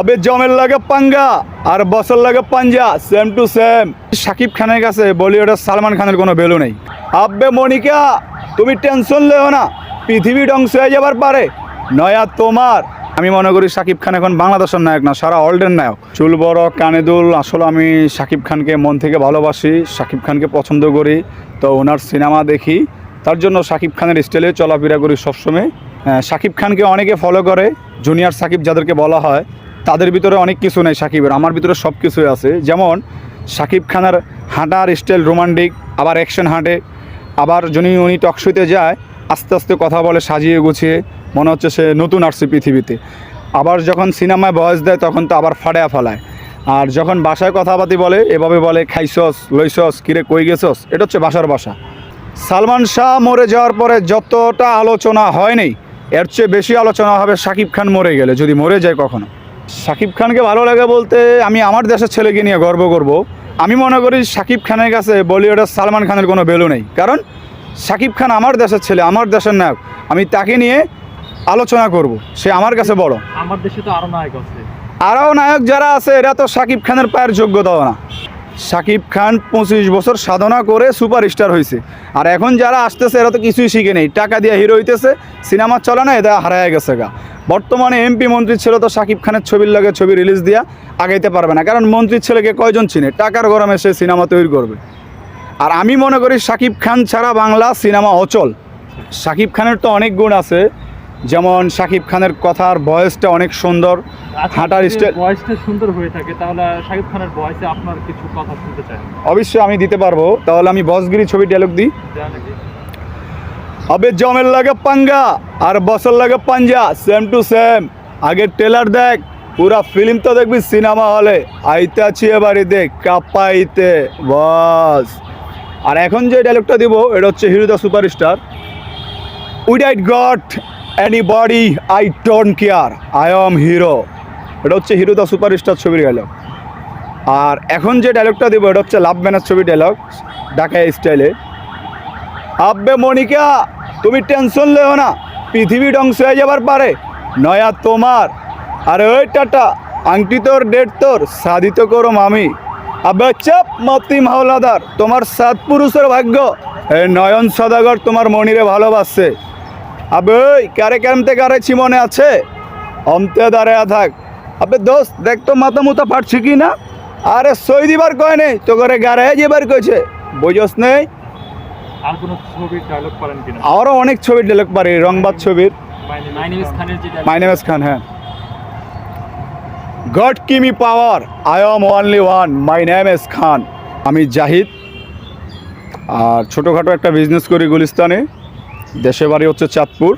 আবে জমের লাগে পাঙ্গা, আর বছর লাগে পাঞ্জা সেম টু সেম শাকিব খানের কাছে বলিউডের সালমান খানের কোনো ভ্যালু নেই। আব্বে মনিকা, তুমি টেনশন লেও না, পৃথিবী ধ্বংস হয়ে যাবার পারে, নয়া তোমার। আমি মনে করি শাকিব খান এখন বাংলাদেশের নায়ক না, সারা ওয়ার্ল্ডের নায়ক। চুল বড়, কানে দুল, আসলে আমি শাকিব খানকে মন থেকে ভালোবাসি শাকিব খানকে পছন্দ করি, তো ওনার সিনেমা দেখি। তার জন্য শাকিব খানের স্টাইলে চলাফেরা করি সবসময়। শাকিব খানকে অনেকে ফলো করে জুনিয়র সাকিব যাদেরকে বলা হয়। তাদের ভিতরে অনেক কিছু নেই সাকিবের, আমার ভিতরে সব কিছুই আছে। যেমন সাকিব খানের হাঁটার স্টাইল রোমান্টিক, আবার অ্যাকশন হাঁটে, আবার যদি উনি টকশোতে যায়, আস্তে আস্তে কথা বলে সাজিয়ে গুছিয়ে, মনে হচ্ছে সে নতুন আসছে পৃথিবীতে। আবার যখন সিনেমায় বয়স দেয়, তখন তো আবার ফাড়ায়া ফেলায়। আর যখন বাসায় কথাবার্তি বলে, এভাবে বলে, খাইছস, লইছস, কিরে, কই গেছস? এটা হচ্ছে বাসার বাসা। সালমান শাহ মরে যাওয়ার পরে যতটা আলোচনা হয়নি, এর চেয়ে বেশি আলোচনা হবে সাকিব খান মরে গেলে, যদি মরে যায় কখনো। শাকিব খানকে ভালো লাগে বলতে আমি আমার দেশের ছেলেকে নিয়ে গর্ব করব। আমি মনে করি শাকিব খানের কাছে বলিউডের সালমান খানের কোনো ভ্যালু নেই। কারণ শাকিব খান আমার দেশের ছেলে আমার দেশের নায়ক। আমি তাকে নিয়ে আলোচনা করব। সে আমার কাছে বড়। আমার দেশে তো আরও নায়ক আছে। আরও নায়ক যারা আছে এরা তো শাকিব খানের পায়ের যোগ্যতাও না। শাকিব খান পঁচিশ বছর সাধনা করে সুপারস্টার হয়েছে আর এখন যারা আসতেছে এরা তো কিছুই শিখে নেই। টাকা দিয়ে হিরো হইতেছে সিনেমা চলে না এদের হারায় গেছে গা। বর্তমানে এমপি মন্ত্রীর ছেলে তো শাকিব খানের ছবির লাগে ছবি রিলিজ দিয়া আগাইতে পারবে না। কারণ মন্ত্রীর ছেলেকে কয়জন চিনে? টাকার গরমে সে সিনেমা তৈরি করবে। আর আমি মনে করি শাকিব খান ছাড়া বাংলা সিনেমা অচল। শাকিব খানের তো অনেক গুণ আছে। যেমন শাকিব খানের কথার ভয়েসটা অনেক সুন্দর। হাঁটার স্টাইল ভয়েসটা সুন্দর হয়ে থাকে তাহলে শাকিব খানের ভয়েসে আপনার কিছু কথা শুনতে চাই। অবশ্যই আমি দিতে পারব। তাহলে আমি বসগিরি ছবি ডায়লগ দিই। আবে জমের লাগে পাঙ্গা আর বছর লাগে পাঞ্জা সেম টু সেম আগের ট্রেলার দেখ পুরা ফিল্ম তো দেখবি সিনেমা হলে আইতে আছি দেখ কাপাইতে বস আর এখন যে ডায়লগটা দিব, এটা হচ্ছে hero the weed I got anybody I don't care I am hero এটা হচ্ছে হিরো দ্য সুপারস্টার ছবির ডায়লগ আর এখন যে ডায়লগটা দিব, এটা হচ্ছে লাভ ম্যানের ছবি ডায়লগ ঢাকা স্টাইলে আব্বে মনিকা তুমি টেনশন লেও না, পৃথিবী ধ্বংস হয়ে যাবার পারে। নয়া তোমার। আর ওই টাটা, আংটি তোর, ডেট তোর সাধিত করো মামি। আবে চাপ, মতি মাওলাদার, তোমার সাত পুরুষের ভাগ্য। এ নয়ন সদাগর তোমার মনিরে ভালোবাসছে আবে কারে কেমতে কারেছি মনে আছে? অন্তে দাঁড়ায় থাক। আবে দোস্ত, দেখ তো মাথা মুতা ফাটছে কি না? আরে সই দিবার কয় নেই তো করে গাড়ায় যেবার কইছে। বুঝস নেই? আর কোনো ছবির ডায়লগ পারেন কিনা? আরও অনেক ছবির ডায়লগ পারি রংবাদ ছবির। মাই নেম ইজ খানের যে মাই নেম ইজ খান হ্যাঁ। God gimme power I am only one my name is Khan আমি জাহিদ আর ছোটোখাটো একটা বিজনেস করি গুলিস্তানে। দেশে বাড়ি হচ্ছে চাঁদপুর।